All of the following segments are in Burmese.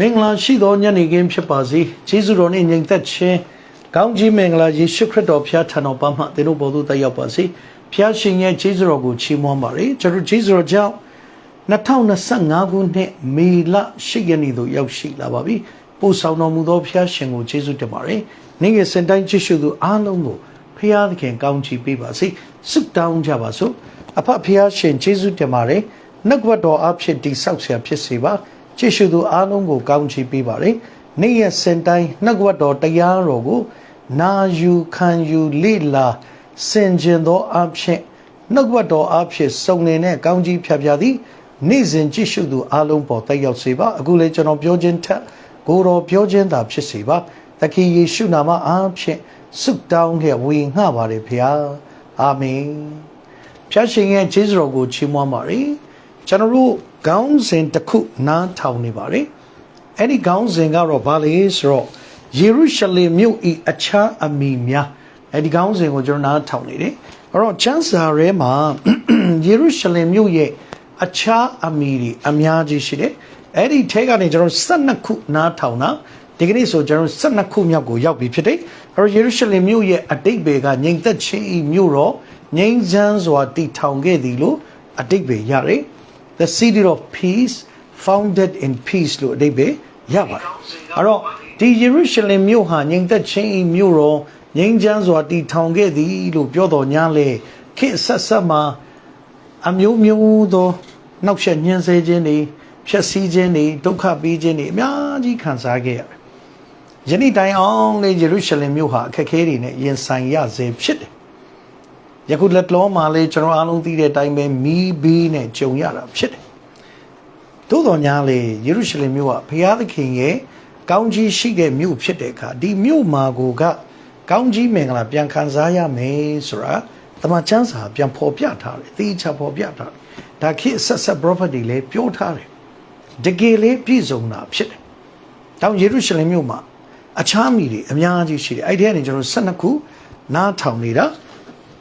မင်္ဂလာရှိသောညနေခင်းဖြစ်ပါစေကျေးဇူးတော်နှင့်ညီသက်ခြင်းကောင်းကြီးမင်္ဂလာယေရှုခရစ်တော်ဖျားထံတော်ပါမှသင်တို့ပေါ်သို့တက်ရောက်ပါစေဖျားရှင်ရဲ့ကျေးဇူးတော်ကိုချီးမွမ်းပါရစေကျွန်တော်ကျေးဇူးတော်ကြောင့်2025ခုနှစ်မေလ10ရက်နေ့သို့ရောက်ရှိလာပါပြီပို့ဆောင်တော်မူသောဖျားရှင်ကိုကျေးဇူးတင်ပါတယ်နေ့ငယ်စင်တိုင်းကြည့်ရှုသူအားလုံးကိုဖျားသခင်ကောင်းချီးပေးပါစေဆုတောင်းကြပါစို့အဖဖျားရှင်ကျေးဇူးတင်ပါတယ်နှုတ်ကပတ်တော်အဖြစ်တိဆောက်ဆရာဖြစ်စေပါ ကြည့်ရှုသူအားလုံးကိုကောင်းချီးပေးပါရယ်နေ့ရက်စင်တိုင်းနှုတ်ကပတ်တော်တရားတော်ကို နာယူခံယူလေ့လာစင်ကြင်သောအဖြစ်နှုတ်ကပတ်တော်အဖြစ်စုံနေတဲ့ကောင်းကြီးဖြာဖြာသည်နေ့စဉ်ကြည့်ရှုသူအားလုံးပေါ်တက်ရောက်စေပါအခုလေကျွန်တော်ပြောခြင်းထက်ကိုယ်တော်ပြောခြင်းသာဖြစ်စေပါသခင်ယေရှုနာမအားဖြင့်ဆုတောင်းခဲ့ဝေငှပါတယ်ဖခင်အာမင်ဖျားရှင်ရဲ့ကျေးဇူးတော်ကိုချီးမွမ်းပါရယ်ကျွန်တော်တို့ ခေါင်းစဉ်တစ်ခုနားထောင်နေပါရယ်အဲ့ဒီခေါင်းစဉ်ကတော့ဘာလဲဆိုတော့ယေရုရှလင်မြို့ဤအခြားအမိများအဲ့ဒီခေါင်းစဉ်ကိုကျွန်တော်နားထောင်နေတယ်အဲ့တော့ချမ်းစာရဲမှာယေရုရှလင်မြို့ရဲ့အခြားအမိတွေအများကြီးရှိတယ်အဲ့ဒီထဲကနေကျွန်တော်12ခုနားထောင်တာဒီကနေ့ဆိုကျွန်တော်12ခုမြောက်ကိုရောက်ပြီဖြစ်တယ်အဲ့တော့ယေရုရှလင်မြို့ရဲ့အတိတ်ဘေကငြိမ်သက်ခြင်းဤမြို့တော်ငြိမ်းချမ်းစွာတည်ထောင်ခဲ့သည်လို့အတိတ်ဘေရတယ် the city of peace founded in peace လို့အဓိပ္ပာယ်ရပါတယ်အဲ့တော့ဒီယေရုရှလင်မြို့ဟာငြိမ်သက်ခြင်းဤမြို့တော်ငြိမ်းချမ်းစွာတည်ထောင်ခဲ့သည်လို့ပြောတော်ညာလေခေတ်ဆက်ဆက်မှာအမျိုးမျိုးသောနှောက်ယှက်ညှင်းဆဲခြင်းတွေဖြက်စီးခြင်းတွေဒုက္ခပေးခြင်းတွေအများကြီးခံစားခဲ့ရတယ်ယနေ့တိုင်အောင်လေယေရုရှလင်မြို့ဟာအခက်အခဲတွေနဲ့ရင်ဆိုင်ရစေဖြစ်တယ် ယခုလက်လောမှာလေကျွန်တော်အားလုံးသိတဲ့အတိုင်းပဲမီးဘေးနဲ့ကြုံရတာဖြစ်တယ်။သို့တော်ညာလေယေရုရှလင်မြို့ကဘုရားသခင်ရဲ့ကောင်းကြီးရှိတဲ့မြို့ဖြစ်တဲ့အခါဒီမြို့မှာကိုကကောင်းကြီးမင်္ဂလာပြန်ခံစားရမယ်ဆိုတာတမန်ကျမ်းစာပြန်ဖော်ပြထားတယ်။သိချဖော်ပြထားတယ်။ဒါခေတ်ဆက်ဆက် property လေးပြောထားတယ်။တကယ်လေးပြည့်စုံတာဖြစ်တယ်။တောင်ယေရုရှလင်မြို့မှာအခြားမိတွေအများကြီးရှိတယ်။အဲ့ဒီကနေကျွန်တော်12ခုနားထောင်နေတာ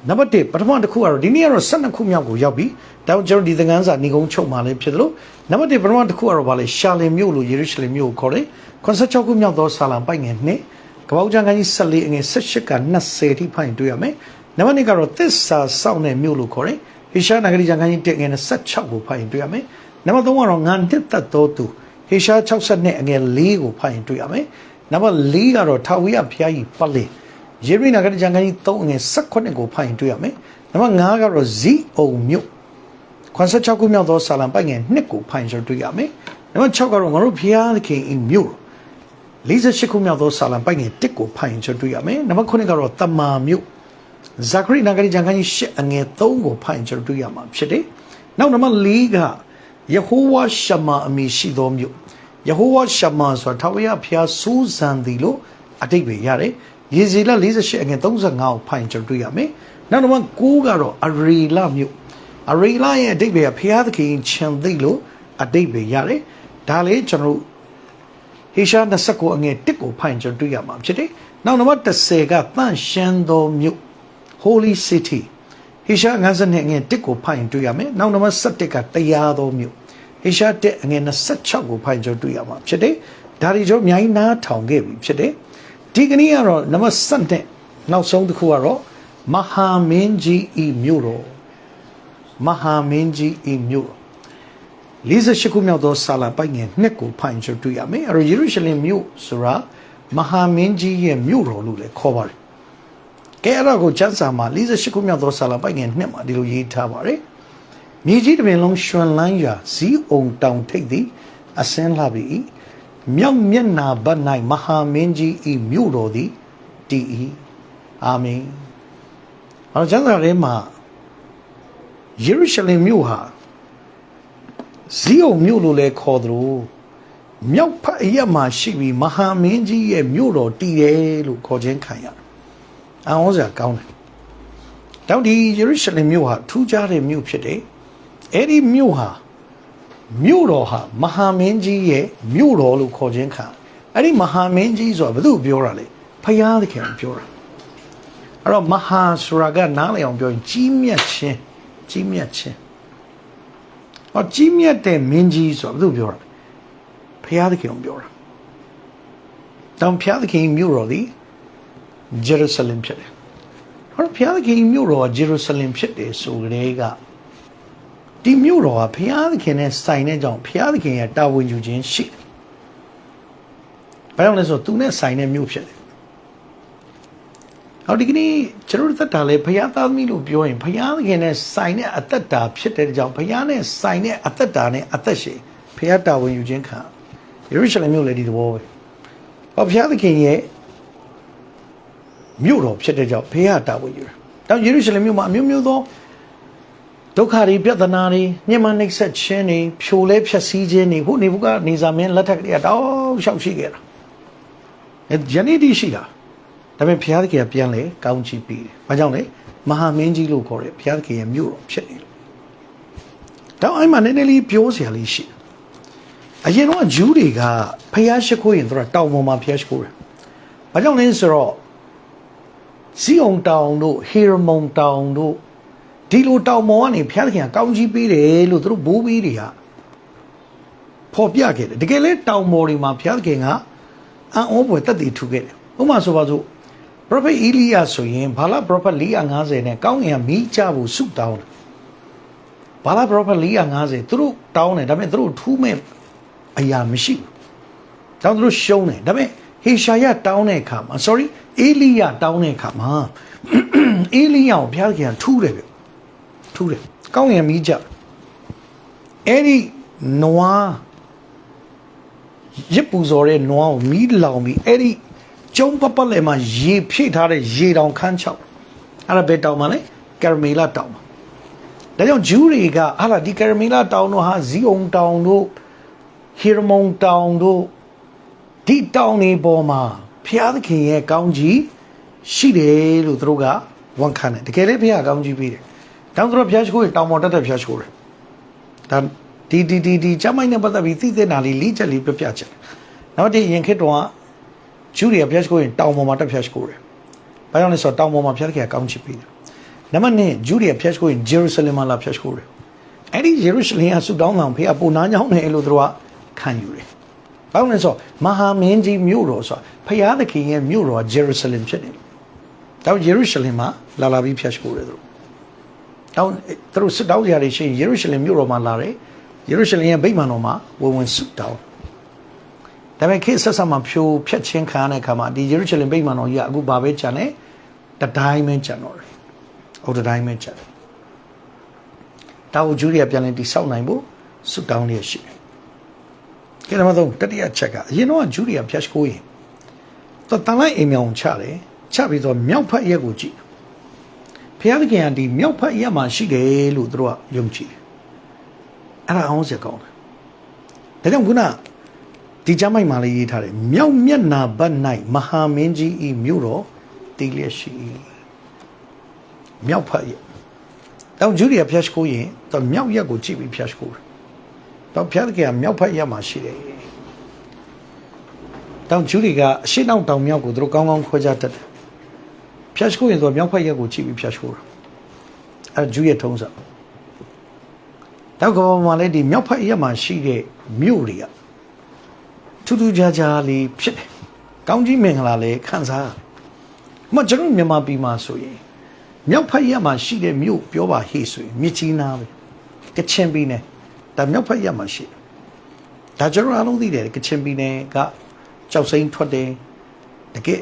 နံပါတ်1ပထမတစ်ခုကတော့ဒီနေ့ကတော့12ခုမြောက်ကိုရောက်ပြီဒါကြောင့်ကျွန်တော်ဒီသင်ခန်းစာညီကုန်းချုပ်มาလည်းဖြစ်တယ်လို့နံပါတ်1ပထမတစ်ခုကတော့ဗာလေရှာလင်မြို့လို့ယေရုရှလင်မြို့ကိုခေါ်တယ်86ခုမြောက်သောဆာလံပိုက်ငယ်နှစ်ကပောက်ကျန်ခန်းကြီး14အငယ်18က20ထိဖိုင်တွေ့ရမယ်နံပါတ်2ကတော့သစ္စာစောင့်တဲ့မြို့လို့ခေါ်တယ်ဟေရှာနဂရီကျန်ခန်းကြီး1ငယ်26ကိုဖိုင်တွေ့ရမယ်နံပါတ်3ကတော့ငန်တစ်သက်တော်သူဟေရှာ62အငယ်4ကိုဖိုင်တွေ့ရမယ်နံပါတ်4ကတော့ထာဝရဘုရားကြီးပတ်လေ ယေရိနာကတကြံခန်းကြီး3အငယ်18ကိုဖတ်ရင်တွေ့ရမယ်။နံပါတ်5ကတော့ဇီအုံမြို့86ခုမြောက်သောဆာလံပိုက်ငယ်2ကိုဖတ်ရင်တွေ့ရမယ်။နံပါတ်6ကတော့ငါတို့ဖျားသခင်ဤမြို့48ခုမြောက်သောဆာလံပိုက်ငယ်1ကိုဖတ်ရင်တွေ့ရမယ်။နံပါတ်9ကတော့တမာမြို့ဇာခရိနာကတကြံခန်းကြီး8အငယ်3ကိုဖတ်ရင်တွေ့ရမှာဖြစ်တယ်။နောက်နံပါတ်4ကယေဟောဝါရှမာအမည်ရှိသောမြို့ယေဟောဝါရှမာဆိုတာထာဝရဘုရားစူးစံသည်လို့အတိတ်ပဲရတယ်။ ရေစီလ48အငယ်35ကိုဖိုင်ကျွန်တော်တွေ့ရမယ်။နောက်တော့9ကတော့အရီလာမြို့အရီလာရဲ့အတိတ်ပဲဖျားသခင်ခြံသိလို့အတိတ်ပဲရတယ်။ဒါလေးကျွန်တော်ဟေရှာ29အငယ်1ကိုဖိုင်ကျွန်တော်တွေ့ရမှာဖြစ်တယ်။နောက်နံပါတ်10ကတန့်ရှင်းသောမြို့ Holy City ဟေရှာ52အငယ်1ကိုဖိုင်တွေ့ရမယ်။နောက်နံပါတ်17ကတရားသောမြို့ဟေရှာ1အငယ်26ကိုဖိုင်ကျွန်တော်တွေ့ရမှာဖြစ်တယ်။ဒါတွေကျွန်တော်အများကြီးနားထောင်ခဲ့ပြီဖြစ်တယ်။ ဒီကနေ့ကတော့နံပါတ်7နဲ့နောက်ဆုံးတစ်ခုကတော့မဟာမင်းကြီးဤမြို့တော်မဟာမင်းကြီးဤမြို့တော်48ခုမြောက်သောဆာလံပိုက်ငယ်နှစ်ကိုဖိုင်ချတွေ့ရမယ်အဲ့တော့ယေရုရှလင်မြို့ဆိုတာမဟာမင်းကြီးရဲ့မြို့တော်လို့လည်းခေါ်ပါတယ်ကဲအဲ့ဒါကိုကျမ်းစာမှာ48ခုမြောက်သောဆာလံပိုက်ငယ်နှစ်မှာဒီလိုရေးထားပါတယ်မြေကြီးတစ်ပြင်လုံးရွှင်လန်းရာဇီးအုံတောင်ထိပ်သည်အစင်းလှပြီ မြောက်မျက်နာဘက်၌မဟာမင်းကြီးဤမြို့တော်သည်တည်၏အာမင်။ဟောကျမ်းစာထဲမှာယေရုရှလင်မြို့ဟာဇီးအုံမြို့လို့လည်းခေါ်သလိုမြောက်ဖက်အရက်မှာရှိပြီးမဟာမင်းကြီးရဲ့မြို့တော်တည်တယ်လို့ခေါ်ခြင်းခံရတယ်။အံ့ဩစရာကောင်းတယ်။တောင်ဒီယေရုရှလင်မြို့ဟာထူးခြားတဲ့မြို့ဖြစ်တယ်။အဲ့ဒီမြို့ဟာ မြို့တော်ဟာမဟာမင်းကြီးရဲ့မြို့တော်လို့ခေါ်ခြင်းခံအဲ့ဒီမဟာမင်းကြီးဆိုတာဘယ်သူပြောတာလဲဖယားသခင်ပြောတာအဲ့တော့မဟာဆိုတာကနားလည်အောင်ပြောရင်ကြီးမြတ်ခြင်းကြီးမြတ်ခြင်းဟောကြီးမြတ်တဲ့မင်းကြီးဆိုတာဘယ်သူပြောတာလဲဖဖျားသခင်ကိုပြောတာတောင်ဖျားသခင်မြို့တော်သည်ဂျေရုဆလင်ဖြစ်တယ်ဟောဖျားသခင်မြို့တော်ကဂျေရုဆလင်ဖြစ်တယ်ဆိုကြတဲ့က ဒီမြို့တော်ကဖျားသခင်နဲ့ဆိုင်တဲ့ကြောင့်ဖျားသခင်ရဲ့တာဝန်ယူခြင်းရှိတယ်ဘာကြောင့်လဲဆိုတော့သူနဲ့ဆိုင်တဲ့မြို့ဖြစ်တယ်ဟောဒီကနေ့ကျွန်တော်တို့သက်တာလဲဘုရားသားသမီးလို့ပြောရင်ဘုရားသခင်နဲ့ဆိုင်တဲ့အသက်တာဖြစ်တဲ့ကြောင့်ဘုရားနဲ့ဆိုင်တဲ့အသက်တာနဲ့အသက်ရှင်ဘုရားတာဝန်ယူခြင်းခံယေရုရှလင်မြို့လည်းဒီသဘောပဲဟောဘုရားသခင်ရဲ့မြို့တော်ဖြစ်တဲ့ကြောင့်ဘုရားတာဝန်ယူတယ်။တောင်ယေရုရှလင်မြို့မှာအမျိုးမျိုးသော ဒုက္ခတွေပြဿနာတွေညှဉ်းပန်းနှိပ်စက်ခြင်းတွေဖြိုလဲဖျက်ဆီးခြင်းတွေဟိုနေဘူးကနေဇာမင်းလက်ထက်ကလေးတောက်လျှောက်ရှိခဲ့တာ။အဲယနေ့ဒီရှိတာ။ဒါပေမဲ့ဘုရားသခင်ကပြန်လေကောင်းချီးပေးတယ်။ဘာကြောင့်လဲမဟာမင်းကြီးလို့ခေါ်တယ်ဘုရားသခင်ရဲ့မြို့တော်ဖြစ်နေလို့။တောင်အဲ့မှာနည်းနည်းလေးပြောစရာလေးရှိတယ်။အရင်တော့ဂျူးတွေကဖျားရှိခိုးရင်သူကတောင်ပေါ်မှာဖျားရှိခိုးတယ်။ဘာကြောင့်လဲဆိုတော့ဇီအောင်တောင်တို့ဟေရမုန်တောင်တို့ ဒီလိုတောင်ပေါ်ကနေဖျားသခင်ကကောင်းကြီးပေးတယ်လို့သူတို့ဘိုးဘေးတွေကဖော်ပြခဲ့တယ်တကယ်လဲတောင်ပေါ်တွေမှာဖျားသခင်ကအံ့ဩဖွယ်တက်တည်ထူခဲ့တယ်ဥပမာဆိုပါစို့ prophet Elia ဆိုရင်ဘာလာ prophet 450နဲ့ကောင်းကင်ကမီးချဖို့ဆုတောင်းတယ်ဘာလာ prophet 450သူတို့တောင်းတယ်ဒါပေမဲ့သူတို့ထူးမဲ့အရာမရှိဘူးတောင်းသူတို့ရှုံးတယ်ဒါပေမဲ့ဟေရှာယတောင်းတဲ့အခါမှာ sorry အေလိယတောင်းတဲ့အခါမှာအေလိယကိုဘုရားခင်ကထူးတယ်ဗျ ထူးတယ်ကောင်းကင်မီးကြအဲ့ဒီနွားရစ်ပူဇော်တဲ့နွားကိုမီးလောင်ပြီးအဲ့ဒီကျုံပပလည်းမှာရေဖြည့်ထားတဲ့ရေတောင်ခန်းချောက်အဲ့ဒါဘယ်တောင်မှာလဲကရမေလာတောင်မှာဒါကြောင့်ဂျူးတွေကဟာလာဒီကရမေလာတောင်တို့ဟာဇီအုံတောင်တို့ဟီရမုန်တောင်တို့ဒီတောင်တွေပေါ်မှာဖျားသခင်ရဲ့ကောင်းကြီးရှိတယ်လို့သူတို့ကဝန်ခံတယ်တကယ်လည်းဖျားကောင်းကြီးပေးတယ် တောင်သူတို့ဖျားရှိခိုးရင်တောင်ပေါ်တက်တက်ဖျားရှိခိုးတယ်ဒါဒီဒီဒီဒီကျမိုင်းနဲ့ပတ်သက်ပြီးသိတဲ့နာလေးလေးချက်လေးပြပြချက်နောက်ဒီရင်ခေတ်တော့ဂျူးတွေကဖျားရှိခိုးရင်တောင်ပေါ်မှာတက်ဖျားရှိခိုးတယ်ဘာကြောင့်လဲဆိုတော့တောင်ပေါ်မှာဖျားသခင်ကကောင်းချီးပေးတယ်နံပါတ်1ဂျူးတွေကဖျားရှိခိုးရင်ဂျေရုဆလင်မှာလာဖျားရှိခိုးတယ်အဲ့ဒီဂျေရုရှလင်ကဆူတောင်းဆောင်ဖေကပုံနာညောင်းတယ်လို့သူတို့ကခံယူတယ်ဘာလို့လဲဆိုတော့မဟာမင်းကြီးမြို့တော်ဆိုတာဖျားသခင်ရဲ့မြို့တော်ဂျေရုဆလင်ဖြစ်တယ်။တော့ဂျေရုရှလင်မှာလာလာပြီးဖျက်ရှိုးတယ်သူတို့။ တော့သူတို့စစ်တောင်းကြရရှိရင်ဂျေရုရှလင်မြို့တော်မှာလာတယ်။ဂျေရုရှလင်ရဲ့ဗိမာန်တော်မှာဝင်ဝင်စစ်တောင်း။ဒါပေမဲ့ခေတ်ဆက်ဆက်မှာဖြိုဖျက်ချင်းခံရတဲ့အခါမှာဒီဂျေရုရှလင်ဗိမာန်တော်ကြီးကအခုဘာပဲကြံနေတတိုင်းပဲကြံတော့တယ်။ဟုတ်တတိုင်းပဲကြံတယ်။တောက်ဂျူရီကပြန်လည်တိဆောက်နိုင်ဖို့စစ်တောင်းရရှိတယ်ကဲနံပါတ်3တတိယချက်ကအရင်တော့ဂျူရီယာဖြတ်ကိုရင်တော့တန်လိုက်အိမ်မြောင်ချတယ်ချပြီးတော့မြောက်ဖက်ရက်ကိုကြည့် ဖျားသခင်ကဒီမြောက်ဖက်ရက်မှာရှိတယ်လို့သူတို့ကယုံကြည်တယ်အဲ့ဒါအောင်စကောင်းတယ်ဒါကြောင့်ခုနဒီကျမ်းမိုက်မှာလေးရေးထားတယ်မြောက်မျက်နာဘက်၌မဟာမင်းကြီးဤမြို့တော်တည်လျက်ရှိမြောက်ဖက်ရက်တောင်ဂျူရီယာဖြတ်ကိုရင်တော့မြောက်ရက်ကိုကြည့်ပြီးဖြတ်ကိုတယ်တော့ဘုရားသခင်ကမြောက်ဖက်ရမှာရှိတယ်။တောင်ကျူးတွေကအရှိနောက်တောင်မြောက်ကိုသူတို့ကောင်းကောင်းခွဲခြားတတ်တယ်။ ဖျက်ရှိုးရင်သူကမြောက်ဖက်ရက်ကိုကြည့်ပြီးဖျက်ရှိုးတာ။အဲဂျူးရဲ့ထုံးစံ။တောက်ကဘာမှာလဲဒီမြောက်ဖက်ရက်မှာရှိတဲ့မြို့တွေကထူးထူးခြားခြားလေးဖြစ်တယ်။ကောင်းကြီးမင်္ဂလာလေးခံစားရတယ်။မကျွန်တော်မြန်မာပြည်မှာဆိုရင်မြောက်ဖက်ရက်မှာရှိတဲ့မြို့ပြောပါဟေ့ဆိုရင်မြစ်ကြီးနားပဲ။ကချင်ပြည်နယ်ဒါမြောက်ဖက်ရက်မှာရှိတယ်ဒါကျွန်တော်အားလုံးသိတယ်ကချင်ပြည်နယ်ကကြောက်စိမ်းထွက်တယ်တကယ်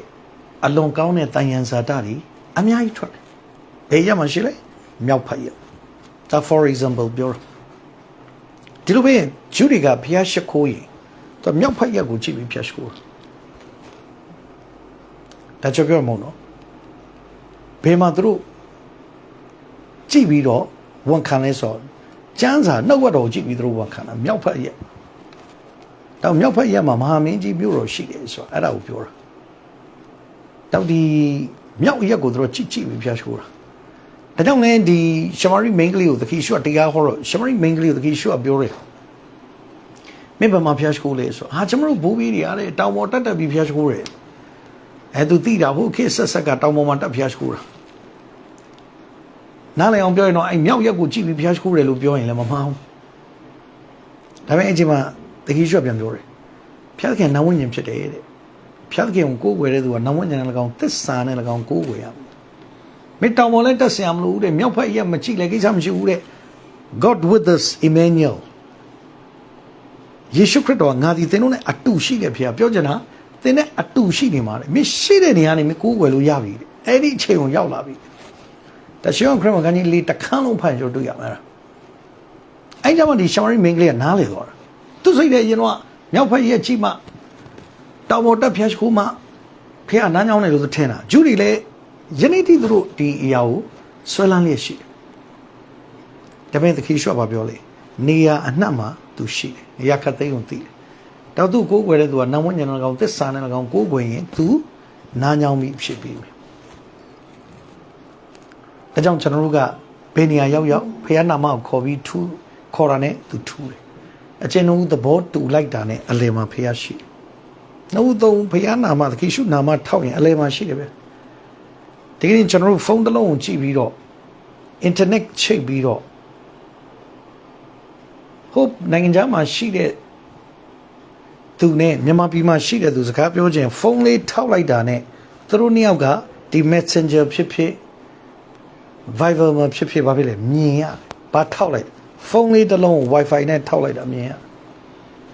အလွန်ကောင်းတဲ့တန်ယန်ဇာတာတွေအများကြီးထွက်တယ်ဘယ်ရက်မှာရှိလဲမြောက်ဖက်ရက်ဒါ for example ပြောဒီလိုပဲဂျူတွေကဖျားရှိခိုးရင်သူမြောက်ဖက်ရက်ကိုကြည့်ပြီးဖျားရှိခိုးဒါကြောင့်ပြောမို့နော်ဘယ်မှာသူတို့ကြည့်ပြီးတော့ဝန်ခံလဲဆိုတော့ကျမ်းစာနှုတ်ဝတ်တော်ကြည့်ပြီးသူတို့ဝန်ခံတာမြောက်ဖက်ရက်တော့မြောက်ဖက်ရက်မှာမဟာမင်းကြီးမြို့တော်ရှိတယ်ဆိုတော့အဲ့ဒါကိုပြောတာ တော့ဒီမြောက်ရက်ကိုသူတို့ကြည့်ကြည့်ပြီးဖျားရှိုးတာဒါကြောင့်လည်းဒီရှမာရိမင်းကလေးကိုသခင်ရှုတရားဟောတော့ရှမာရိမင်းကလေးကိုသခင်ရှုပြောတယ်မင်းဘာမှဖျားရှိုးလဲဆိုဟာကျွန်တော်တို့ဘိုးဘေးတွေအားတဲ့တောင်ပေါ်တက်တက်ပြီးဖျားရှိုးတယ်အဲသူသိတာဟုတ်ခေဆက်ဆက်ကတောင်ပေါ်မှာတက်ဖျားရှိုးတာနားလည်အောင်ပြောရင်တော့အဲ့မြောက်ရက်ကိုကြည့်ပြီးဘုရားရှိခိုးတယ်လို့ပြောရင်လည်းမမှားဘူးဒါပေမဲ့အဲ့ဒီမှာတတိရွှက်ပြန်ပြောတယ်ဖျားသခင်နာဝိညာဉ်ဖြစ်တယ်တဲ့ ဖျားသခင်ကိုကိုးကွယ်တဲ့သူကနာဝိညာဉ်နဲ့၎င်းသစ္စာနဲ့၎င်းကိုးကွယ်ရမယ်မေတ္တာမော်လည်းတက်ဆရာမလို့တဲ့မြောက်ဖက်ရက်မကြည့်လည်းကိစ္စမရှိဘူးတဲ့ God with us Emmanuel ယေရှုခရစ်တော်ကငါဒီသင်တို့နဲ့အတူရှိတယ်ဖေပြောချင်တာသင်နဲ့အတူရှိနေမှာလေမရှိတဲ့နေရာနေမကိုးကွယ်လို့ရပြီတဲ့အဲ့ဒီအချိန်ကိုရောက်လာပြီတရှိအောင်ခရစ်မကန်ကြီးလေးတစ်ခန်းလုံးဖန်ကြတွေ့ရမှာလားအဲ့ကြောင့်ဒီရှမာရိမင်းကလေးကနားလေသွားတာသူစိတ်ထဲရင်တော့မြောက်ဖက်ရက်ကြည့်မှ တောင်ပေါ်တက်ဖျက်ခုမှဖေကနားညောင်းတယ်လို့သူထင်တာဂျူတွေလည်းယနေ့တိသူတို့ဒီအရာကိုဆွဲလန်းလျက်ရှိတယ်ဒါပေမဲ့သခင်ရှော့ဘာပြောလဲနေရာအနှံ့မှာသူရှိတယ်နေရာခတ်သိမ်းကိုသိတယ်တော့သူကိုးကွယ်တဲ့သူကနာမဝဉ္ဇဏ်၎င်းသစ္စာနဲ့၎င်းကိုးကွယ်ရင်သူနားညောင်းပြီးဖြစ်ပြီးမယ်ဒါကြောင့်ကျွန်တော်တို့ကဘယ်နေရာရောက်ရောက်ဖခင်နာမကိုခေါ်ပြီးထူးခေါ်တာနဲ့သူထူးတယ်အကျဉ်းတို့သဘောတူလိုက်တာနဲ့အလယ်မှာဖခင်ရှိတယ် နှုတ်သုံးဖခင်နာမသခင်ရှုနာမထောက်ရင်အလယ်မှာရှိတယ်ပဲဒီကနေ့ကျွန်တော်တို့ဖုန်းတစ်လုံးကိုကြည့်ပြီးတော့ internet ချိတ်ပြီးတော့ hope နိုင်ငံခြားမှာရှိတဲ့သူနဲ့မြန်မာပြည်မှာရှိတဲ့သူစကားပြောခြင်းဖုန်းလေးထောက်လိုက်တာနဲ့သူတို့နှစ်ယောက်ကဒီ messenger ဖြစ်ဖြစ် Viber မှာဖြစ်ဖြစ်ဘာဖြစ်လဲမြင်ရဘာထောက်လိုက်ဖုန်းလေးတစ်လုံးကို Wi-Fi နဲ့ထောက်လိုက်တာမြင်ရ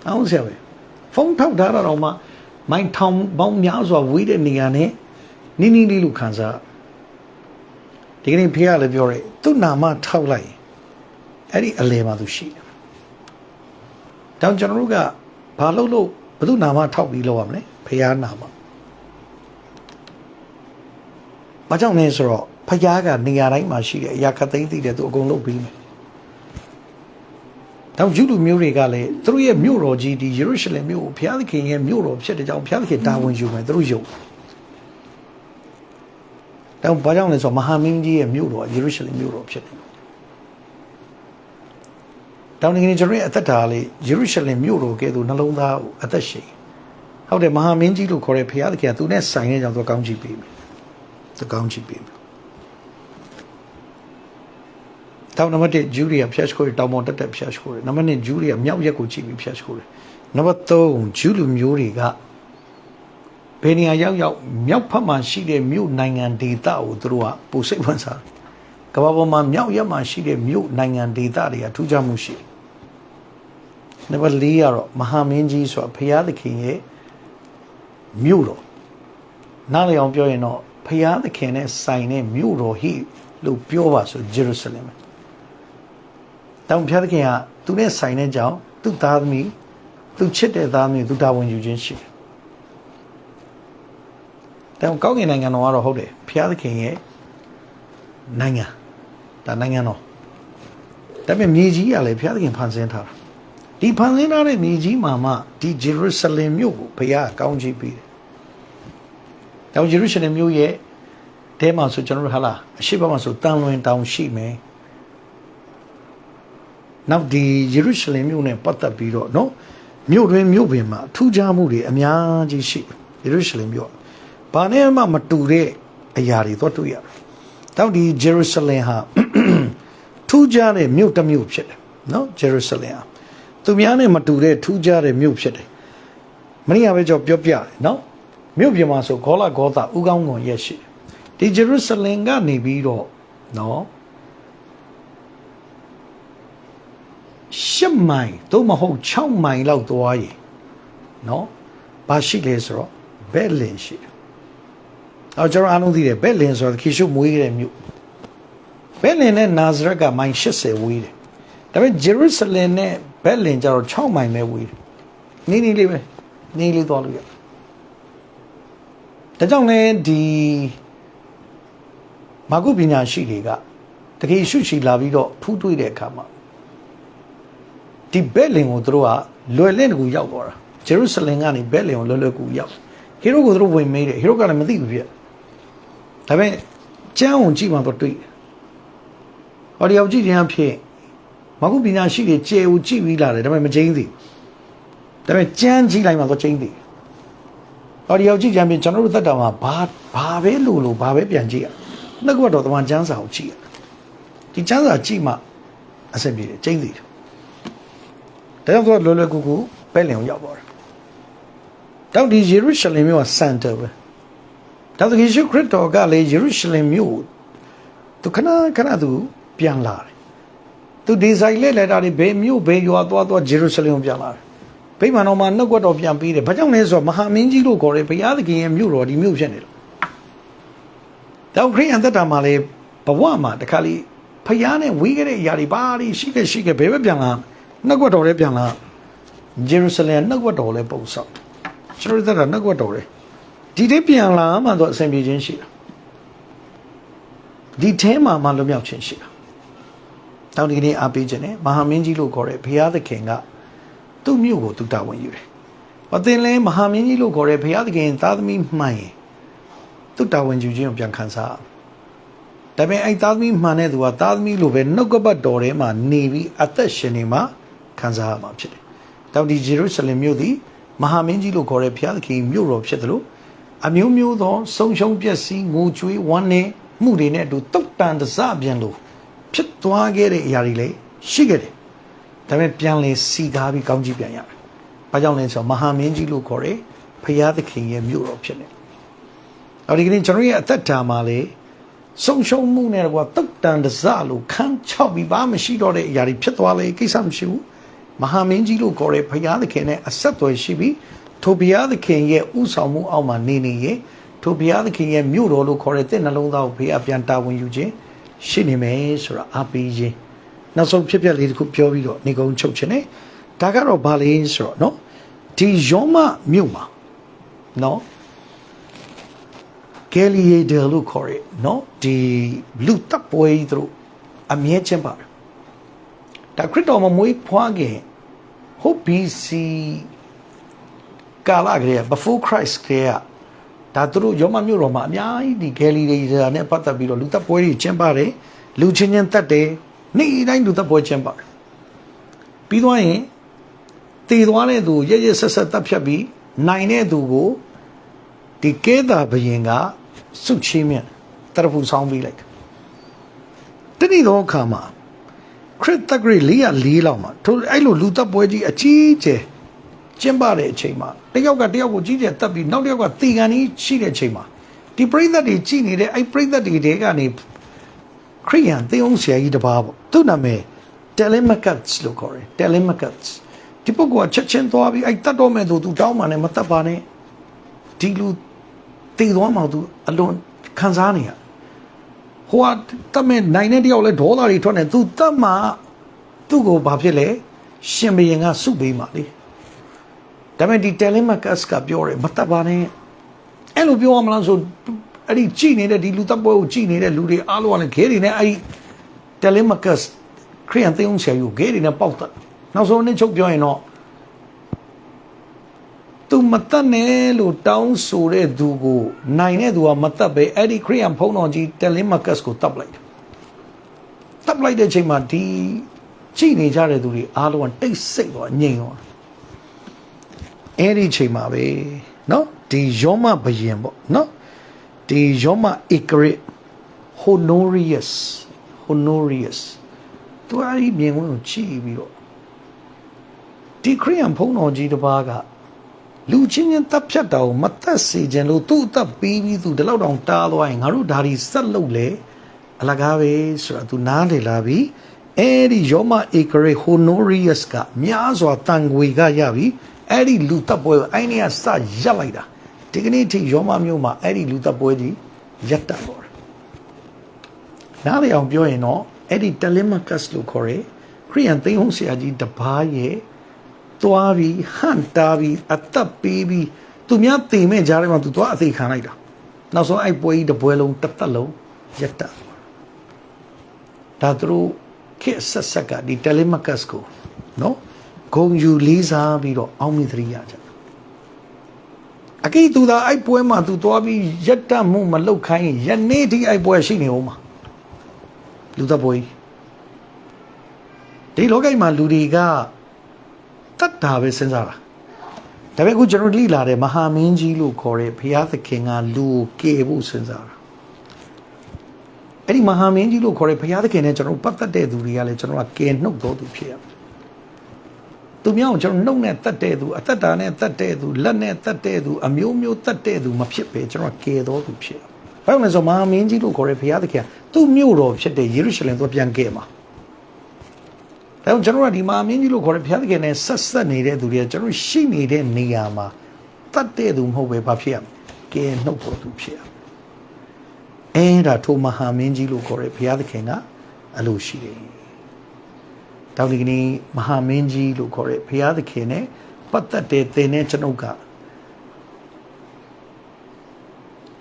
အောင်ဆရာပဲဖုန်းထောက်ထားတာတော့မှ မိုင်းထောင်ပေါင်းများစွာဝေးတဲ့နေရာနဲ့နီးနီးလေးလို့ခံစားဒီကနေ့ဖေကလည်းပြောတယ်သူ့နာမထောက်လိုက်ရင်အဲ့ဒီအလဲမှာသူရှိတယ်တောင်ကျွန်တော်တို့ကဘာလို့လို့ဘု து နာမထောက်ပြီးလောက်ရမလဲဖះနာမဘာကြောင့်လဲဆိုတော့ဖះကနေရာတိုင်းမှာရှိတဲ့အရာခတ်သိမ်းသိတဲ့သူအကုန်လုပ်ပြီးမယ် တောင်ဂျူလူမျိုးတွေကလည်းသူတို့ရဲ့မြို့တော်ကြီးဒီယေရုရှလင်မြို့ကိုဘုရားသခင်ရဲ့မြို့တော်ဖြစ်တဲ့ကြောင့်ဘုရားသခင်တာဝန်ယူမယ်သူတို့ယုံတောင်ဘာကြောင့်လဲဆိုတော့မဟာမင်းကြီးရဲ့မြို့တော်ယေရုရှလင်မြို့တော်ဖြစ်တယ်တောင်နေကကျွန်တော်ရဲ့အသက်တာလေးယေရုရှလင်မြို့တော်ကဲ့သို့နှလုံးသားကိုအသက်ရှင်ဟုတ်တယ်မဟာမင်းကြီးလို့ခေါ်တဲ့ဘုရားသခင်ကသူနဲ့ဆိုင်တဲ့ကြောင့်သူကောင်းချီးပေးမယ်သူကောင်းချီးပေးမယ် တောင်နံပါတ်1ဂျူရီယာဖျက်ရှိုးတယ်တောင်ပေါ်တက်တက်ဖျက်ရှိုးတယ်နံပါတ်2ဂျူရီယာမြောက်ရက်ကိုကြည့်ပြီးဖျက်ရှိုးတယ်နံပါတ်3ဂျူလူမျိုးတွေကဘယ်နေရာရောက်ရောက်မြောက်ဖက်မှာရှိတဲ့မြို့နိုင်ငံဒေသကိုသူတို့ကပူစိတ်ဝင်စားကမ္ဘာပေါ်မှာမြောက်ရက်မှာရှိတဲ့မြို့နိုင်ငံဒေသတွေကထူးခြားမှုရှိတယ်နံပါတ်4ကတော့မဟာမင်းကြီးဆိုတာဘုရားသခင်ရဲ့မြို့တော်နားလည်အောင်ပြောရင်တော့ဘုရားသခင်နဲ့ဆိုင်တဲ့မြို့တော်ဟိလို့ပြောပါဆိုဂျေရုဆလင်ပဲ တောင်ဘုရားသခင်ကသူနဲ့ဆိုင်တဲ့ကြောင့်သူ့သားသမီးသူချစ်တဲ့သားသမီးသူတာဝန်ယူခြင်းရှိတယ်တောင်ကောင်းကင်နိုင်ငံတော်ကတော့ဟုတ်တယ်ဘုရားသခင်ရဲ့နိုင်ငံဒါနိုင်ငံတော်ဒါပေမဲ့မြေကြီးကလည်းဘုရားသခင်ဖန်ဆင်းထားတာဒီဖန်ဆင်းထားတဲ့မြေကြီးမှာမှဒီဂျေရုဆလင်မြို့ကိုဘုရားကောင်းချီးပေးတယ်။တောင်ဂျေရုရှလင်မြို့ရဲ့တဲမှာဆိုကျွန်တော်တို့ဟာလာအရှိဘမှာဆိုတန်လွင်တောင်ရှိမယ်။ နောက်ဒီယေရုရှလင်မြို့နဲ့ပတ်သက်ပြီးတော့နော်မြို့တွင်မြို့ပင်မှာထူးခြားမှုတွေအများကြီးရှိယေရုရှလင်မြို့ဘာနဲ့မှမတူတဲ့အရာတွေတော့တွေ့ရတယ်။တောင်ဒီဂျေရုရှလင်ဟာထူးခြားတဲ့မြို့တစ်မြို့ဖြစ်တယ်နော်ဂျေရုရှလင်ဟာသူများနဲ့မတူတဲ့ထူးခြားတဲ့မြို့ဖြစ်တယ်မနေ့ကပဲကြောပြောပြတယ်နော်မြို့ပြင်မှာဆိုဂေါလာဂေါသာဥကောင်းကွန်ရက်ရှိတယ်ဒီဂျေရုဆလင်ကနေပြီးတော့နော် ရှစ်မိုင်သို့မဟုတ်6မိုင်လောက်သွားရင်နော်ဘာရှိလဲဆိုတော့ဘက်လင်ရှိတယ်အော်ကျွန်တော်အားလုံးသိတယ်ဘက်လင်ဆိုတော့ခီရှုမွေးတဲ့မြို့ဘက်လင်နဲ့နာဇရက်ကမိုင်80ဝေးတယ်ဒါပေမဲ့ဂျေရုဆလင်နဲ့ဘက်လင်ကျတော့6မိုင်ပဲဝေးတယ်နီးနီးလေးပဲနီးလေးသွားလို့ရဒါကြောင့်လဲဒီမာကုပညာရှိတွေကတကယ်ရှုရှိလာပြီးတော့ထူးတွေ့တဲ့အခါမှာ ဒီဘက်လင်ကိုသူတို့ကလွယ်လင့်တကူရောက်သွားတာဂျေရုဆလင်ကနေဘက်လင်ကိုလွယ်လွယ်ကူရောက်ဟီရိုကိုသူတို့ဝင်မေးတယ်ဟီရိုကလည်းမသိဘူးပြဒါပေမဲ့ကျမ်းကိုကြည့်မှတော့တွေ့တယ်ဟောဒီရောက်ကြည့်ခြင်းအဖြစ်မဟုတ်ပညာရှိတွေကျေဦးကြည့်ပြီးလာတယ်ဒါပေမဲ့မကျင်းသေးဘူးဒါပေမဲ့ကြမ်းကြည့်လိုက်မှတော့ကျင်းသေးဟောဒီရောက်ကြည့်ကြံပြင်ကျွန်တော်တို့သက်တာမှာဘာဘာပဲလို့လို့ဘာပဲပြန်ကြည့်ရနှုတ်ကပတ်တော်တမန်ကျမ်းစာကိုကြည့်ရဒီကျမ်းစာကြည့်မှအဆင်ပြေတယ်ကျင်းသေးတယ် ဒါကြောင့်သူကလွယ်လွယ်ကူကူပဲလင်ကိုရောက်သွားတယ်တောက်ဒီယေရုရှလင်မြို့ကစန်တာပဲဒါဆိုယေရှုခရစ်တော်ကလည်းယေရုရှလင်မြို့ကိုသူခဏခဏသူပြန်လာတယ်သူဒီဇိုင်လက်လက်တာတွေဘယ်မြို့ဘယ်ရွာသွားသွားယေရုရှလင်ကိုပြန်လာတယ်ဗိမာန်တော်မှာနှုတ်ကပတ်တော်ပြန်ပြီးတယ်ဘာကြောင့်လဲဆိုတော့မဟာမင်းကြီးလို့ခေါ်တယ်ဘုရားသခင်ရဲ့မြို့တော်ဒီမြို့ဖြစ်နေလို့တောက်ခရိယန်သက်တာမှာလေဘဝမှာတခါလေဖျားနဲ့ဝေးခဲ့တဲ့အရာတွေဘာတွေရှိခဲ့ရှိခဲ့ဘယ်ပဲပြန်လာ နှုတ်ကပတ်တော်လည်းပြန်လာယေရုရှလင်နှုတ်ကပတ်တော်လည်းပုံဆောင်ကျွန်တော်တို့သက်တာနှုတ်ကပတ်တော်လည်းဒီတိပြန်လာမှတော့အဆင်ပြေခြင်းရှိတာဒီထဲမှာမှလွတ်မြောက်ခြင်းရှိတာတောင်းဒီကနေ့အားပေးခြင်းနဲ့မဟာမင်းကြီးလို့ခေါ်တဲ့ဘုရားသခင်ကသူ့မြို့ကိုသူတာဝန်ယူတယ်။အသင်လဲမဟာမင်းကြီးလို့ခေါ်တဲ့ဘုရားသခင်သားသမီးမှန်ရင်သူတာဝန်ယူခြင်းကိုပြန်ခံစားရဒါပေမဲ့အဲ့သားသမီးမှန်တဲ့သူကသားသမီးလိုပဲနှုတ်ကပတ်တော်ထဲမှာနေပြီးအသက်ရှင်နေမှာ ခံစားရမှာဖြစ်တယ်။တောင်ဒီဂျေရုရှလင်မြို့သည်မဟာမင်းကြီးလို့ခေါ်တဲ့ဘုရားသခင်မြို့တော်ဖြစ်တယ်လို့အမျိုးမျိုးသောဆုံးရှုံးပျက်စီးငိုကြွေးဝမ်းနည်းမှုတွေနဲ့အတူတုတ်တန်တစပြန်လို့ဖြစ်သွားခဲ့တဲ့အရာတွေလည်းရှိခဲ့တယ်။ဒါပေမဲ့ပြန်လဲစီကားပြီးကောင်းကြီးပြန်ရတယ်။ဘာကြောင့်လဲဆိုတော့မဟာမင်းကြီးလို့ခေါ်တဲ့ဘုရားသခင်ရဲ့မြို့တော်ဖြစ်နေတယ်။အော်ဒီကနေ့ကျွန်တော်ရဲ့အသက်တာမှာလေဆုံးရှုံးမှုနဲ့ကွာတုတ်တန်တစလို့ခန်းချောက်ပြီးဘာမှရှိတော့တဲ့အရာတွေဖြစ်သွားလေကိစ္စမရှိဘူး။ မဟာမင်းကြီးလို့ခေါ်တဲ့ဘုရားသခင်နဲ့အဆက်အသွယ်ရှိပြီးထိုဘုရားသခင်ရဲ့ဥဆောင်မှုအောက်မှာနေနေရင်ထိုဘုရားသခင်ရဲ့မြို့တော်လို့ခေါ်တဲ့တဲ့နှလုံးသားကိုဘုရားပြန်တာဝန်ယူခြင်းရှိနေမယ်ဆိုတာအားပေးခြင်းနောက်ဆုံးဖြစ်ပျက်လေးတစ်ခုပြောပြီးတော့နေကုန်းချုပ်ခြင်း ਨੇ ဒါကတော့ဘာလဲဆိုတော့เนาะဒီယောမမြို့မှာเนาะဂယ်လီယေဒယ်လို့ခေါ်ရဲเนาะဒီလူတပ်ပွဲကြီးသူတို့အမြဲကျင့်ပါတယ်ဒါခရစ်တော်မှာမွေးဖွားခင် ဟုတ် BC ကာလကလေး before Christ ကလေးဒါသူတို့ယောမမြို့တော်မှာအများကြီးဒီဂယ်လီတွေနဲ့ပတ်သက်ပြီးတော့လူတပ်ပွဲတွေကျင်းပါတယ်လူချင်းချင်းတက်တယ်နေ့တိုင်းလူတပ်ပွဲကျင်းပါတယ်ပြီးသွားရင်တည်သွားတဲ့သူရရဆက်ဆက်တပ်ဖြတ်ပြီးနိုင်တဲ့သူကိုဒီကဲတာဘယင်ကစုချင်းမြတ်တရဖူဆောင်ပြီးလိုက်တတိတော့အခါမှာ ခရစ်တဂရိ404လောက်မှာထိုအဲ့လိုလူတပ်ပွဲကြီးအကြီးကျယ်ကျင်းပတဲ့အချိန်မှာတယောက်ကတယောက်ကိုကြီးကျယ်တက်ပြီးနောက်တစ်ယောက်ကတီကန်ကြီးရှိတဲ့အချိန်မှာဒီပရိသတ်တွေကြည်နေတဲ့အဲ့ပရိသတ်တွေတဲကနေခရိယန်သေအောင်ဆရာကြီးတစ်ပါးပေါ့သူ့နာမည် Telemachus လို့ခေါ်တယ် Telemachus ဒီပုဂ္ဂိုလ်ကချက်ချင်းသွားပြီးအဲ့တတ်တော့မဲ့သူသူတောင်းမှလည်းမတတ်ပါနဲ့ဒီလူတည်သွားမှသူအလွန်ခံစားနေရ ဟိုကတတ်မဲ့နိုင်တဲ့တယောက်လဲဒေါသတွေထွက်နေသူတတ်မှသူ့ကိုဘာဖြစ်လဲရှင်ဘရင်ကစုပေးမှလေဒါပေမဲ့ဒီ Telemachus ကပြောတယ်မတတ်ပါနဲ့အဲ့လိုပြောရမလားဆိုအဲ့ဒီကြည်နေတဲ့ဒီလူတပ်ပွဲကိုကြည်နေတဲ့လူတွေအားလုံးကလည်းခဲတွေနဲ့အဲ့ဒီ Telemachus ခရိယန်သေုံဆရာယူခဲတွေနဲ့ပေါက်တာနောက်ဆုံးနေ့ချုပ်ပြောရင်တော့ သူမတတ်နဲ့လို့တောင်းဆိုတဲ့သူကိုနိုင်တဲ့သူကမတတ်ပဲအဲ့ဒီခရိယန်ဖုံးတော်ကြီး Telemachus ကိုတပ်လိုက်တယ်တပ်လိုက်တဲ့အချိန်မှာဒီကြည်နေကြတဲ့သူတွေအားလုံးကတိတ်ဆိတ်သွားငြိမ်သွားအဲ့ဒီအချိန်မှာပဲเนาะဒီယောမဘယင်ပေါ့เนาะဒီယောမဧကရစ် honorius honorius သူအဲ့ဒီမြင်ကွင်းကိုကြည့်ပြီးတော့ဒီခရိယန်ဖုံးတော်ကြီးတစ်ပါးက လူချင်းချင်းတပ်ဖြတ်တာကိုမသက်စေခြင်းလို့သူ့အသက်ပြီးပြီးသူဒီလောက်တောင်တားသွားရင်ငါတို့ဒါဒီဆက်လုပ်လေအလကားပဲဆိုတာသူနားလေလာပြီအဲ့ဒီယောမဧကရေဟိုနိုရီယပ်ကများစွာတန်ခွေကရပြီအဲ့ဒီလူတပ်ပွဲကိုအဲ့ဒီကစရက်လိုက်တာဒီကနေ့ထိယောမမျိုးမှာအဲ့ဒီလူတပ်ပွဲကြီးရက်တက်ပေါ်တယ်နားလေအောင်ပြောရင်တော့အဲ့ဒီ telemachus လို့ခေါ်ရဲခရိယန်သိန်းဟုံးဆရာကြီးတပားရဲ့ သွားပြီးဟန်တာပြီးအသက်ပေးပြီးသူများတင်မဲ့ကြားထဲမှာသူသွားအသေးခံလိုက်တာနောက်ဆုံးအဲ့ပွဲကြီးတစ်ပွဲလုံးတစ်သက်လုံးရက်တက်ဒါသူတို့ခေတ်ဆက်ဆက်ကဒီ telemachus ကိုနော်ဂုံယူလေးစားပြီးတော့အောင်းမိသတိရကြအကိသူသာအဲ့ပွဲမှာသူသွားပြီးရက်တက်မှုမလုပ်ခိုင်းရင်ယနေ့ထိအဲ့ပွဲရှိနေဦးမှာလူသက်ပွဲဒီလောကကြီးမှာလူတွေက တတ်တာပဲစဉ်းစားတာဒါပေမဲ့အခုကျွန်တော်လိလာတဲ့မဟာမင်းကြီးလို့ခေါ်တဲ့ဘုရားသခင်ကလူကိုကယ်ဖို့စဉ်းစားတာအဲ့ဒီမဟာမင်းကြီးလို့ခေါ်တဲ့ဘုရားသခင်နဲ့ကျွန်တော်ပတ်သက်တဲ့သူတွေကလည်းကျွန်တော်ကကယ်နှုတ်တော်သူဖြစ်ရမယ်သူများကိုကျွန်တော်နှုတ်နဲ့တတ်တဲ့သူအသက်တာနဲ့တတ်တဲ့သူလက်နဲ့တတ်တဲ့သူအမျိုးမျိုးတတ်တဲ့သူမဖြစ်ပဲကျွန်တော်ကယ်တော်သူဖြစ်။ဘာလို့လဲဆိုတော့မဟာမင်းကြီးလို့ခေါ်တဲ့ဘုရားသခင်ကသူ့မြို့တော်ဖြစ်တဲ့ယေရုရှလင်သူပြန်ကယ်မှာ။ ဒါကြောင့်ကျွန်တော်ကဒီမဟာမင်းကြီးလို့ခေါ်တဲ့ဘုရားသခင်နဲ့ဆက်ဆက်နေတဲ့သူတွေကကျွန်တော်ရှိနေတဲ့နေရာမှာတတ်တဲ့သူမဟုတ်ပဲဘာဖြစ်ရမလဲ။ကယ်နှုတ်တော်သူဖြစ်ရမယ်။အဲဒါထိုမဟာမင်းကြီးလို့ခေါ်တဲ့ဘုရားသခင်ကအလိုရှိတယ်။တောင်ဒီကနေ့မဟာမင်းကြီးလို့ခေါ်တဲ့ဘုရားသခင်နဲ့ပတ်သက်တဲ့သင်တဲ့ကျွန်ုပ်က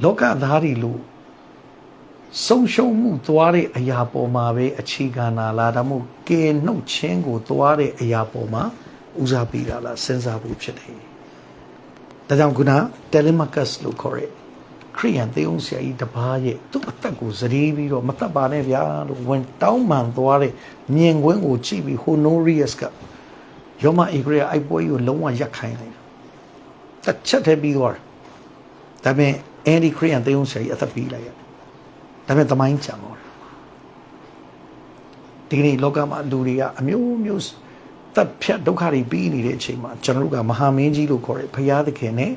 လောကသားတွေလို့ ဆုံးရှုံးမှုသွားတဲ့အရာပေါ်မှာပဲအခြေခံလာလားဒါမှမဟုတ်ကဲနှုတ်ချင်းကိုသွားတဲ့အရာပေါ်မှာဦးစားပေးတာလားစဉ်းစားဖို့ဖြစ်တယ်။ဒါကြောင့်ခုန telemachus လို့ခေါ်တဲ့ခရိယန်သေုံဆရာကြီးတပါးရဲ့သူ့အသက်ကိုစရီးပြီးတော့မသက်ပါနဲ့ဗျာလို့ဝင်တောင်းပန်သွားတဲ့မြင်ကွင်းကိုကြည့်ပြီး Honorius ကယောမအေဂရီအိုက်ပွဲကိုလုံးဝရက်ခိုင်းလိုက်တာတစ်ချက်တည်းပြီးသွားတယ်ဒါပေမဲ့အန်ဒီခရိယန်သေုံဆရာကြီးအသက်ပြီးလိုက်ရ ဒါပေမဲ့သမိုင်းကြံတော့ဒီကနေ့လောကမှာလူတွေကအမျိုးမျိုးတပ်ဖြတ်ဒုက္ခတွေပြီးနေတဲ့အချိန်မှာကျွန်တော်တို့ကမဟာမင်းကြီးလို့ခေါ်တဲ့ဘုရားသခင်နဲ့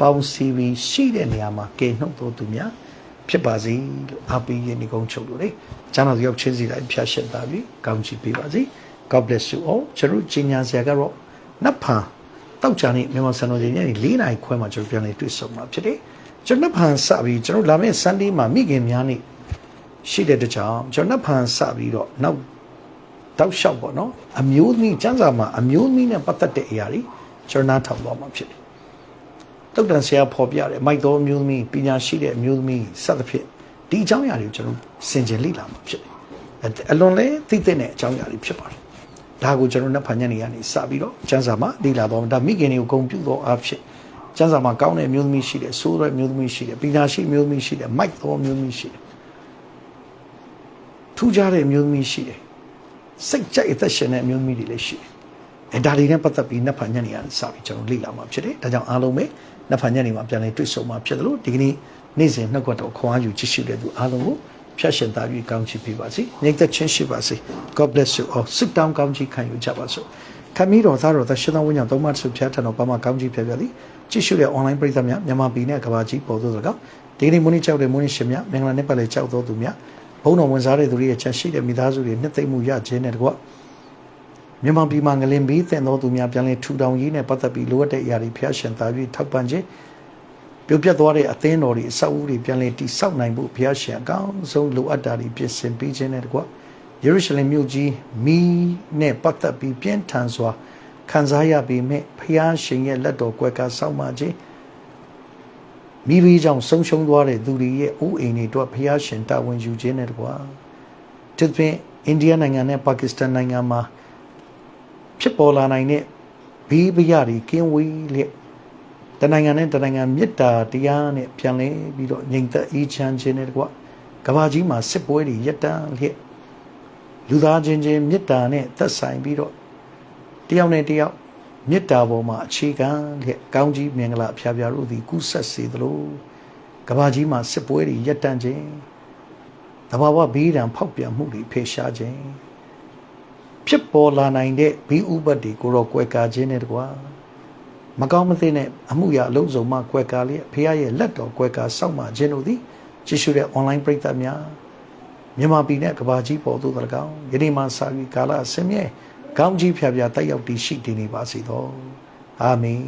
ပေါင်းစည်းပြီးရှိတဲ့နေရာမှာကယ်နှုတ်တော်သူများဖြစ်ပါစေလို့အားပေးရနေကုန်းချုပ်လို့လေကျမ်းတော်ရောက်ချင်းစီတိုင်းဖျားရှင်သားပြီးကောင်းချီးပေးပါစေ God bless you all ကျွန်တော်ကြီးညာဆရာကတော့နတ်ဖန်တောက်ကြနေမြန်မာစံတော်ချိန်ညနေ၄နာရီခွဲမှာကျွန်တော်ပြန်လည်တွေ့ဆုံမှာဖြစ်တယ်ကျွန်တော်နတ်ဖန်စပြီးကျွန်တော်လာမယ့် Sunday မှာမိခင်များနေ့ ရှိတဲ့တကြောင်ကျွန်တော်နတ်ဖန်စပြီးတော့နောက်တောက်လျှောက်ပေါ့နော်အမျိုးသမီးစံစာမှာအမျိုးသမီးနဲ့ပတ်သက်တဲ့အရာတွေကျွန်တော်နားထောင်သွားမှာဖြစ်တယ်တုတ်တန်ဆရာဖော်ပြတယ်မိုက်တော်အမျိုးသမီးပညာရှိတဲ့အမျိုးသမီးစသဖြင့်ဒီအကြောင်းအရာတွေကိုကျွန်တော်စင်ကြယ်လေ့လာမှာဖြစ်တယ်အလွန်လဲသိတဲ့အကြောင်းအရာတွေဖြစ်ပါတယ်ဒါကိုကျွန်တော်နှစ်ဖန်ညနေကနေစပြီးတော့စံစာမှာလေ့လာတော့ဒါမိခင်တွေကိုဂုံပြုသောအဖြစ်စံစာမှာကောင်းတဲ့အမျိုးသမီးရှိတယ်ဆိုးတဲ့အမျိုးသမီးရှိတယ်ပညာရှိအမျိုးသမီးရှိတယ်မိုက်တော်အမျိုးသမီးရှိတယ် ထူးခြားတဲ့အမျိုးသမီးရှိတယ်စိတ်ကြိုက်အသက်ရှင်တဲ့အမျိုးသမီးတွေလည်းရှိတယ်အဲဒါတွေနဲ့ပတ်သက်ပြီးနှစ်ဖန်ညနေကနေစပြီးကျွန်တော်လေ့လာမှာဖြစ်တယ်ဒါကြောင့်အားလုံးပဲနှစ်ဖန်ညနေမှာပြန်လည်တွေ့ဆုံမှာဖြစ်တယ်လို့ဒီကနေ့နေ့စဉ်နှုတ်ကပတ်တော်ခွန်အားယူကြည့်ရှုတဲ့သူအားလုံးကိုဖျက်ရှင်သားပြီးကောင်းချီးပေးပါစေ။ညီသက်ချင်းရှိပါစေ။ God bless you all. Sit down ကောင်းချီးခံယူကြပါစို့။ခမီးတော်သားတော်သရှင်တော်ဝိညာဉ်သုံးပါးဆုဖျားထံတော်ပါမှာကောင်းချီးပြပြသည်။ကြည့်ရှုတဲ့ online ပရိသတ်များမြန်မာပြည်နဲ့ကမ္ဘာကြီးပေါ်သို့သောကောင်ဒီကနေ့မွေးနေ့ကြောက်တဲ့မွေးနေ့ရှင်များမင်္ဂလာနေ့ပတ်လည်ကြောက်တော်သူများ ဘုန်းတော်ဝင်စားတဲ့သူတွေရဲ့ချက်ရှိတဲ့မိသားစုတွေနှစ်သိမ့်မှုရခြင်းနဲ့တကွမြန်မာပြည်မှာငလင်ပြီးတဲ့တော်သူများပြန်လည်ထူထောင်ရေးနဲ့ပတ်သက်ပြီးလိုအပ်တဲ့အရာတွေဖျားရှင်သားပြီးထောက်ပံ့ခြင်းပြုတ်ပြတ်သွားတဲ့အသင်းတော်တွေအဆောက်အဦတွေပြန်လည်တည်ဆောက်နိုင်ဖို့ဘုရားရှင်အကောင်းဆုံးလိုအပ်တာတွေပြင်ဆင်ပေးခြင်းနဲ့တကွယေရုရှလင်မြို့ကြီးမီးနဲ့ပတ်သက်ပြီးပြင်းထန်စွာခံစားရပေမဲ့ဘုရားရှင်ရဲ့လက်တော်ကွယ်ကာဆောက်မှခြင်း မိဘကြောင့်ဆုံးရှုံးသွားတဲ့သူတွေရဲ့အိုးအိမ်တွေအတွက်ဘုရားရှင်တာဝန်ယူခြင်းနဲ့တကွတစ်ပင်အိန္ဒိယနိုင်ငံနဲ့ပါကစ္စတန်နိုင်ငံမှာဖြစ်ပေါ်လာနိုင်တဲ့ဘေးပရတွေကင်းဝေးလျက်တနိုင်ငံနဲ့တနိုင်ငံမေတ္တာတရားနဲ့ပြန်လဲပြီးတော့ညီသက်အေးချမ်းခြင်းနဲ့တကွကဘာကြီးမှာစစ်ပွဲတွေရပ်တန့်လျက်လူသားချင်းချင်းမေတ္တာနဲ့သက်ဆိုင်ပြီးတော့တယောက်နဲ့တယောက် မေတ္တာပေါ်မှာအခြေခံလျက်ကောင်းကြီးမင်္ဂလာအဖျားဖျားတို့သည်ကုဆက်စေသလိုကဘာကြီးမှာစစ်ပွဲတွေရပ်တန့်ခြင်းတဘာဝဘေးဒဏ်ဖောက်ပြန်မှုတွေဖေရှားခြင်းဖြစ်ပေါ်လာနိုင်တဲ့ဘေးဥပတ်တွေကိုတော့ကွယ်ကာခြင်းနဲ့တကွာမကောင်းမသိတဲ့အမှုရာအလုံးစုံမှကွယ်ကာလျက်ဖခင်ရဲ့လက်တော်ကွယ်ကာစောင့်မှခြင်းတို့သည်ကြည့်ရှုတဲ့ online ပရိသတ်များမြန်မာပြည်နဲ့ကဘာကြီးပေါ်သို့၎င်းယနေ့မှစပြီးကာလအစင်းမြဲ ကောင်းကြီးဖြာဖြာတက်ရောက်တည်ရှိတည်နေပါစေသောအာမင်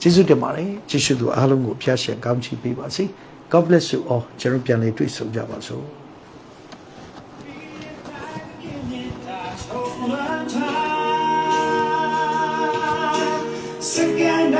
ကျေးဇူးတင်ပါတယ်ကြည့်ရှုသူအားလုံးကိုဖျားရှင်ကောင်းချီးပေးပါစေ God bless you all ကျွန်တော်ပြန်လေတွေ့ဆုံကြပါစို့ Second